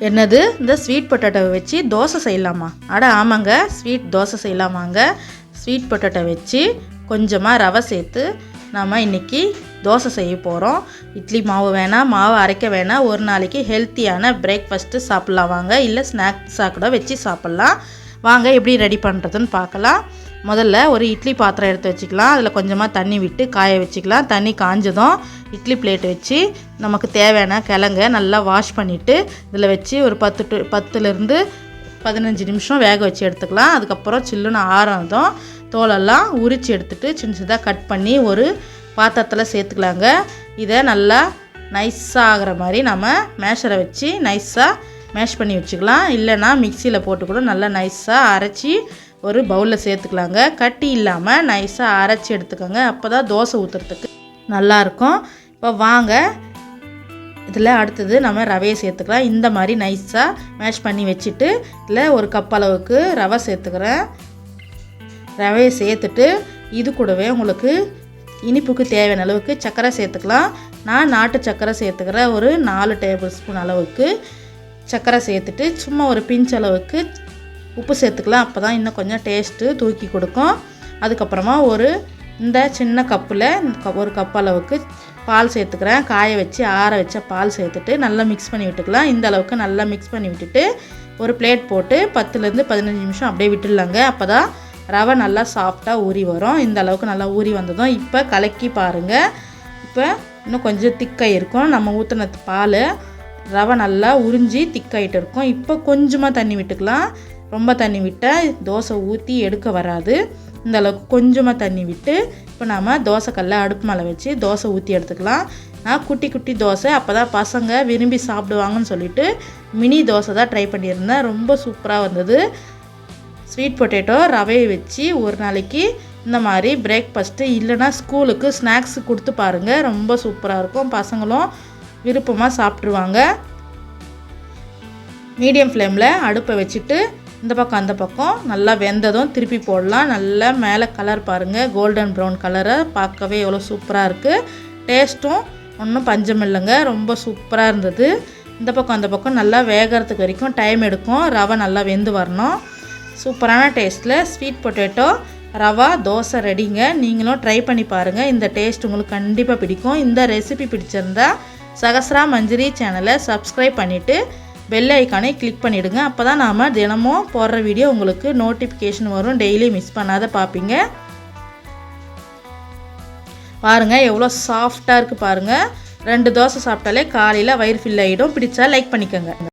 என்னது? இந்த ஸ்வீட் பொட்டேட்டோவை வச்சு தோசை செய்யலாமா? அட ஆமாங்க ஸ்வீட் தோசை செய்யலாமாங்க. ஸ்வீட் பொட்டேட்டோ வச்சு கொஞ்சமாக ரவை சேர்த்து நாம் இன்றைக்கி தோசை செய்ய போகிறோம் இட்லி மாவு வேணாம் மாவு அரைக்க வேணாம் ஒரு நாளைக்கு ஹெல்த்தியான பிரேக்ஃபாஸ்ட்டு சாப்பிட்லாம் வாங்க இல்லை ஸ்நாக்ஸாக கூட வச்சு சாப்பிட்லாம். வாங்க எப்படி ரெடி பண்ணுறதுன்னு பார்க்கலாம். முதல்ல ஒரு இட்லி பாத்திரம் எடுத்து வச்சுக்கலாம். அதில் கொஞ்சமாக தண்ணி விட்டு காய வச்சுக்கலாம். தண்ணி காஞ்சதும் இட்லி பிளேட் வச்சு நமக்கு தேவையான கிழங்க நல்லா வாஷ் பண்ணிவிட்டு இதில் வச்சு ஒரு பத்து டு பத்துலேருந்து பதினஞ்சு நிமிஷம் வேக வச்சு எடுத்துக்கலாம். அதுக்கப்புறம் சில்லுன்னு ஆறதும் தோலெல்லாம் உரித்து எடுத்துகிட்டு சின்ன சின்னதாக கட் பண்ணி ஒரு பாத்திரத்தில் சேர்த்துக்கலாங்க. இதை நல்லா நைஸாக ஆகிற மாதிரி நம்ம மேஷரை வச்சு நைஸாக மேஷ் பண்ணி வச்சுக்கலாம். இல்லைன்னா மிக்சியில் போட்டு கூட நல்லா நைஸாக அரைச்சி ஒரு பவுலில் சேர்த்துக்கலாங்க. கட்டி இல்லாமல் நைஸாக அரைச்சி எடுத்துக்கோங்க. அப்போ தான் தோசை ஊற்றுறதுக்கு நல்லாயிருக்கும். இப்போ வாங்க. இதில் அடுத்தது நம்ம ரவையை சேர்த்துக்கலாம். இந்த மாதிரி நைஸாக மேஷ் பண்ணி வச்சுட்டு இதில் ஒரு கப் அளவுக்கு ரவை சேர்த்துக்கிறேன். ரவையை சேர்த்துட்டு இது கூடவே உங்களுக்கு இனிப்புக்கு தேவையான அளவுக்கு சர்க்கரை சேர்த்துக்கலாம். நான் நாட்டு சர்க்கரை சேர்த்துக்கிறேன் ஒரு நாலு டேபிள் ஸ்பூன் அளவுக்கு சர்க்கரை சேர்த்துட்டு சும்மா ஒரு பிஞ்ச் அளவுக்கு உப்பு சேர்த்துக்கலாம். அப்போ தான் இன்னும் கொஞ்சம் டேஸ்ட்டு தூக்கி கொடுக்கும். அதுக்கப்புறமா ஒரு இந்த சின்ன கப்பில் ஒரு கப் அளவுக்கு பால் சேர்த்துக்கிறேன். காய வச்சு ஆற வச்ச பால் சேர்த்துட்டு நல்லா மிக்ஸ் பண்ணி விட்டுக்கலாம். இந்த அளவுக்கு நல்லா மிக்ஸ் பண்ணி விட்டுட்டு ஒரு பிளேட் போட்டு பத்துலேருந்து பதினஞ்சு நிமிஷம் அப்படியே விட்டுடலாங்க. அப்போ தான் ரவை நல்லா சாஃப்டாக ஊறி வரும். இந்த அளவுக்கு நல்லா ஊறி வந்ததும் இப்போ கலக்கி பாருங்கள் இப்போ இன்னும் கொஞ்சம் திக்காக இருக்கும். நம்ம ஊற்றின பால் ரவை நல்லா உறிஞ்சி திக்காயிட்டு இருக்கும். இப்போ கொஞ்சமாக தண்ணி விட்டுக்கலாம். ரொம்ப தண்ணி விட்டால் தோசை ஊற்றி எடுக்க வராது. இந்த அளவுக்கு கொஞ்சமாக தண்ணி விட்டு இப்போ நாம் தோசைக்கல்ல அடுப்பு மேலே வச்சு தோசை ஊற்றி எடுத்துக்கலாம். நான் குட்டி குட்டி தோசை அப்போ தான் பசங்க விரும்பி சாப்பிடுவாங்கன்னு சொல்லிட்டு மினி தோசை தான் ட்ரை பண்ணியிருந்தேன். ரொம்ப சூப்பராக வந்தது. ஸ்வீட் பொட்டேட்டோ ரவையை வச்சு ஒரு நாளைக்கு இந்த மாதிரி பிரேக்ஃபாஸ்ட்டு இல்லைனா ஸ்கூலுக்கு ஸ்நாக்ஸ் கொடுத்து பாருங்கள் ரொம்ப சூப்பராக இருக்கும். பசங்களும் விருப்பமாக சாப்பிட்ருவாங்க மீடியம் ஃப்ளேமில் அடுப்பை வச்சுட்டு இந்த பக்கம் அந்த பக்கம் நல்லா வெந்ததும் திருப்பி போடலாம். நல்லா மேலே கலர் பாருங்கள் கோல்டன் ப்ரௌன் கலரை பார்க்கவே எவ்வளோ சூப்பராக இருக்குது டேஸ்ட்டும் ஒன்றும் பஞ்சம் இல்லைங்க. ரொம்ப சூப்பராக இருந்தது. இந்த பக்கம் அந்த பக்கம் நல்லா வேகிறதுக்கு வரைக்கும் டைம் எடுக்கும். ரவை நல்லா வெந்து வரணும். சூப்பரான டேஸ்ட்டில் ஸ்வீட் பொட்டேட்டோ ரவா தோசை ரெடிங்க நீங்களும் ட்ரை பண்ணி பாருங்கள் இந்த டேஸ்ட் உங்களுக்கு கண்டிப்பாக பிடிக்கும். இந்த ரெசிபி பிடிச்சிருந்தா சகஸ்ரா மஞ்சரி சேனலை சப்ஸ்கிரைப் பண்ணிவிட்டு பெல் ஐக்கானை கிளிக் பண்ணிவிடுங்க அப்போ தான் நாம் தினமும் போடுற வீடியோ உங்களுக்கு நோட்டிஃபிகேஷன் வரும். டெய்லி மிஸ் பண்ணாத பார்ப்பீங்க பாருங்கள் எவ்வளோ சாஃப்டாக இருக்குது பாருங்கள் ரெண்டு தோசை சாப்பிட்டாலே காலையில் வயிறு ஃபில் ஆகிடும் பிடிச்சா லைக் பண்ணிக்கோங்க.